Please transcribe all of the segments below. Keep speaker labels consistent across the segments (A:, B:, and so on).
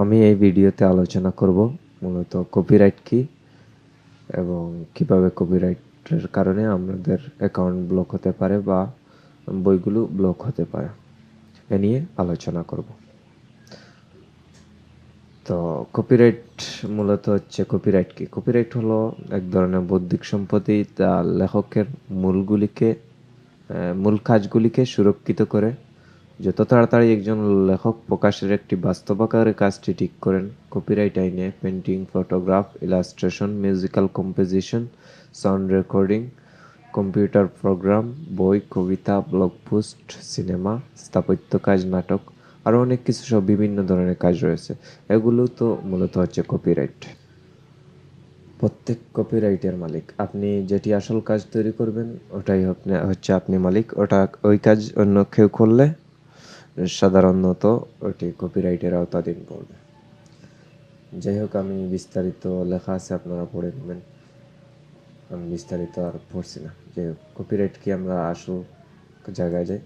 A: আমি এই ভিডিওতে আলোচনা করব মূলত কপিরাইট কি এবং কীভাবে কপিরাইটের কারণে আমাদের অ্যাকাউন্ট ব্লক হতে পারে বা বইগুলো ব্লক হতে পারে। এ নিয়ে আলোচনা করব। তো কপিরাইট মূলত হচ্ছে কপিরাইট কি? কপিরাইট হলো এক ধরনের বৌদ্ধিক সম্পত্তি তা লেখকের মূলগুলিকে মূল কাজগুলিকে সুরক্ষিত করে যত তাড়াতাড়ি একজন লেখক প্রকাশের একটি বাস্তবাকারে কাজটি ঠিক করেন কপিরাইট আইনে painting photograph illustration musical composition sound recording computer program বই, কবিতা ব্লগ পোস্ট সিনেমা স্থাপত্য কাজ, নাটক আরও অনেক কিছু সব বিভিন্ন ধরনের কাজ রয়েছে। এগুলো তো মূলত হচ্ছে কপিরাইট প্রত্যেক কপিরাইটের মালিক। আপনি যেটি আসল কাজ তৈরি করবেন, ওটাই হচ্ছে আপনি মালিক। ওটা, ওই কাজ অন্য কেউ করলে সাধারণত ওটি কপিরাইটের আওতাধীন পড়বে যাই হোক, আমি বিস্তারিত লেখা আছে, আপনারা পড়ে নেবেন। আমি বিস্তারিত আর পড়ছি না। যে কপিরাইট কি আমরা আসল জায়গায় যাই?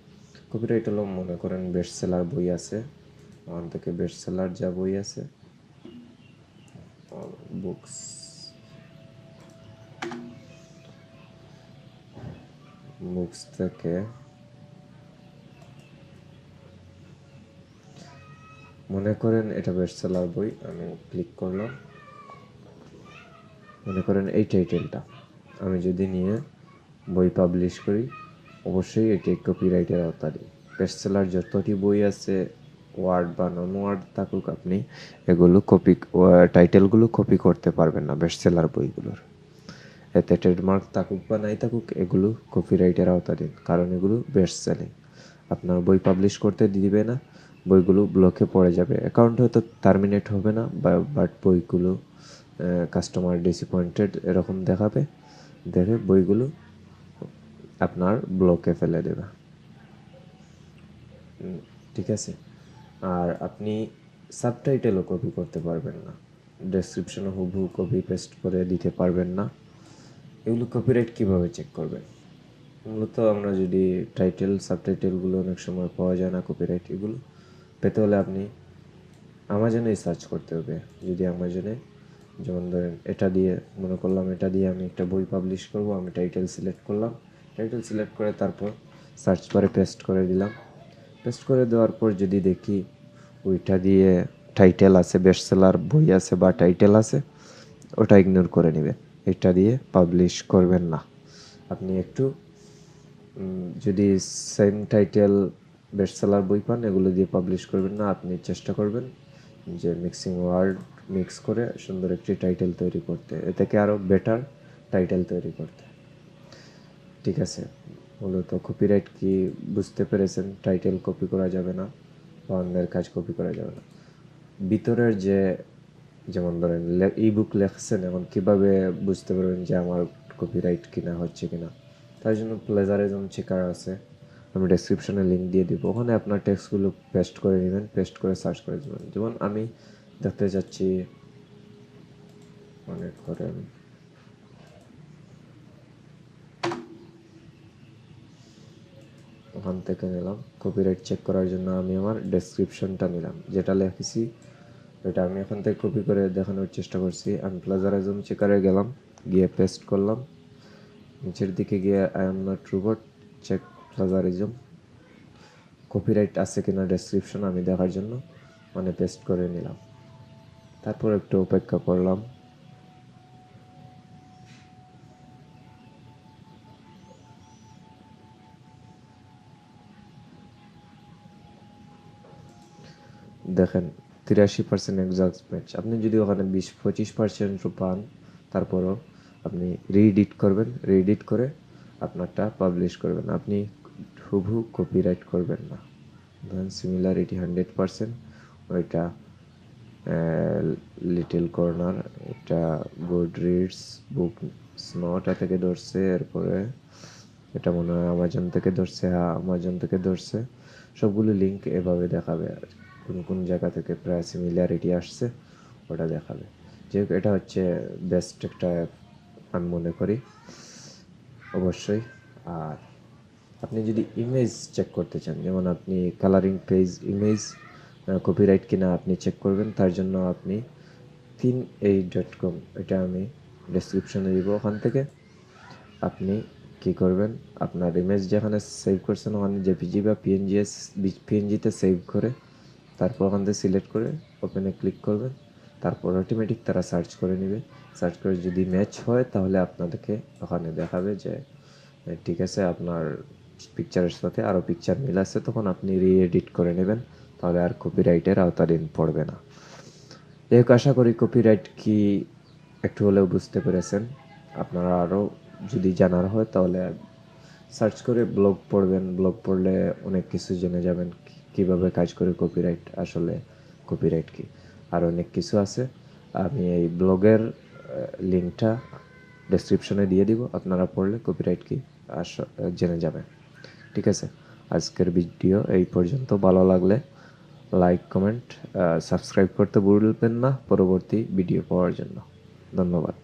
A: কপিরাইট হলো, মনে করেন বেস্ট সেলার বই আছে। ওখান থেকে বেস্ট সেলার যা বই আছে বুকস বুকস থেকে মনে করেন এটা বেস্ট সেলার বই, আমি ক্লিক করলাম। মনে করেন এই টাইটেলটা আমি যদি নিয়ে বই পাবলিশ করি, অবশ্যই এটি কপিরাইটের আওতাধীন বেস্ট সেলার যতটি বই আছে ওয়ার্ড বা নন ওয়ার্ড থাকুক আপনি, এগুলো কপি টাইটেলগুলো কপি করতে পারবেন না বেস্ট সেলার বইগুলোর। এতে ট্রেডমার্ক থাকুক বা নাই থাকুক, এগুলো কপিরাইটের আওতাধীন, কারণ এগুলো বেস্ট সেলিং আপনার বই পাবলিশ করতে দিবে না বইগুলো ব্লকে পড়ে যাবে। অ্যাকাউন্ট হয়তো টার্মিনেট হবে না বাট বইগুলো কাস্টমার ডিসঅ্যাপয়েন্টেড এরকম দেখাবে, দেখে বইগুলো আপনার ব্লকে ফেলে দেবে। ঠিক আছে? আর আপনি সাবটাইটেলও কপি করতে পারবেন না। ডেসক্রিপশনে হুবহু কপি পেস্ট করে দিতে পারবেন না। এগুলো কপিরাইট কীভাবে চেক করবেন? মূলত আমরা যদি টাইটেল সাবটাইটেলগুলো অনেক সময় পাওয়া যায় না কপিরাইট এগুলো পেতে হলে আপনি আমাজনেই সার্চ করতে হবে। যদি আমাজনে, যেমন ধরেন এটা দিয়ে মনে করলাম, এটা দিয়ে আমি একটা বই পাবলিশ করব, আমি টাইটেল সিলেক্ট করলাম। টাইটেল সিলেক্ট করে তারপর সার্চ বারে পেস্ট করে দিলাম পেস্ট করে দেওয়ার পর যদি দেখি ওইটা দিয়ে টাইটেল আছে বেস্ট সেলার বই আছে বা টাইটেল আছে, ওটা ইগনোর করে নেবেন। এটা দিয়ে পাবলিশ করবেন না। আপনি একটু যদি সেম টাইটেল বেস্ট সেলার বই পান, এগুলো দিয়ে পাবলিশ করবেন না, আপনি চেষ্টা করবেন যে মিক্সিং ওয়ার্ড মিক্স করে সুন্দর একটি টাইটেল তৈরি করতে। এ থেকে আরও বেটার টাইটেল তৈরি করতে। ঠিক আছে? মূলত কপিরাইট কি বুঝতে পেরেছেন? টাইটেল কপি করা যাবে না বা অন্যের কাজ কপি করা যাবে না। ভিতরের যে, যেমন ধরেন ই বুক লেখছেন, এখন কীভাবে বুঝতে পারবেন যে আমার কপিরাইট কিনা, হচ্ছে কিনা? তার জন্য প্লেজারিজম চেকার আছে। আমি ডেসক্রিপশনে লিঙ্ক দিয়ে দিব। ওখানে আপনার টেক্সটগুলো পেস্ট করে নেবেন পেস্ট করে সার্চ করে দেবেন যেমন আমি দেখতে যাচ্ছি, মনে করেন ওখান থেকে নিলাম। কপিরাইট চেক করার জন্য আমি আমার ডেসক্রিপশনটা নিলাম, যেটা লিখেছি। ওইটা আমি এখান থেকে কপি করে দেখানোর চেষ্টা করছি। আমি প্লাজারিজম চেকারে গেলাম, গিয়ে পেস্ট করলাম। নিচের দিকে গিয়ে I am not robot check plagiarism copyright আছে কিনা ডেসক্রিপশন আমি দেখার জন্য মানে পেস্ট করে নিলাম। তারপর একটু অপেক্ষা করলাম। দেখেন, তিরাশি পার্সেন্ট এক্সাক্ট ম্যাচ আপনি যদি ওখানে বিশ পঁচিশ পার্সেন্ট পান, তারপরও আপনি রিএডিট করবেন রিএডিট করে আপনারটা পাবলিশ করবেন। আপনি হুবহু কপিরাইট করবেন না। ধরেন সিমিলারিটি হান্ড্রেড পার্সেন্ট ওইটা লিটল কর্নার এটা গুড রিডস বুক স্নোটা থেকে ধরছে, এরপরে এটা মনে হয় আমাজন থেকে ধরছে হ্যাঁ আমাজন থেকে ধরছে। সবগুলো লিঙ্ক এভাবে দেখাবে আর কোন কোন জায়গা থেকে প্রায় সিমিলারিটি আসছে, ওটা দেখাবে। যেহেতু এটা হচ্ছে বেস্ট একটা অ্যাপ আমি মনে করি, অবশ্যই। আর আপনি যদি ইমেজ চেক করতে চান, যেমন আপনি কালারিং পেজ ইমেজ কপিরাইট কিনা আপনি চেক করবেন, তার জন্য আপনি তিন এই ডট কম এটা আমি ডেসক্রিপশনে দিব। ওখান থেকে আপনি কি করবেন? আপনার ইমেজ যেখানে সেভ করছেন, ওখানে জেপিজি বা পিএনজি পিএনজিতে সেভ করে, তারপর ওখান থেকে সিলেক্ট করে ওপেনে ক্লিক করবেন। তারপর অটোমেটিক তারা সার্চ করে নেবে। সার্চ করে যদি ম্যাচ হয়, তাহলে আপনাদেরকে ওখানে দেখাবে যে ঠিক আছে, আপনার পিকচারের সাথে আরও পিকচার মিল আছে, তখন আপনি রি এডিট করে নেবেন, তাহলে আর কপিরাইটের আওতাধীন পড়বে না। যাই হোক, আশা করি কপিরাইট কি একটু হলেও বুঝতে পেরেছেন। আপনারা আরও যদি জানার হয়, তাহলে সার্চ করে ব্লগ পড়বেন। ব্লগ পড়লে অনেক কিছু জেনে যাবেন কীভাবে কাজ করে কপিরাইট আসলে কপিরাইট কি। আর অনেক কিছু আছে। আমি এই ব্লগের লিঙ্কটা ডেসক্রিপশনে দিয়ে দিব। আপনারা পড়লে কপিরাইট কি আস- জেনে যাবেন। ঠিক আছে? আজকের ভিডিও এই পর্যন্ত। ভালো লাগলে লাইক কমেন্ট সাবস্ক্রাইব করতে ভুলবেন না। পরবর্তী ভিডিও পাওয়ার জন্য। ধন্যবাদ।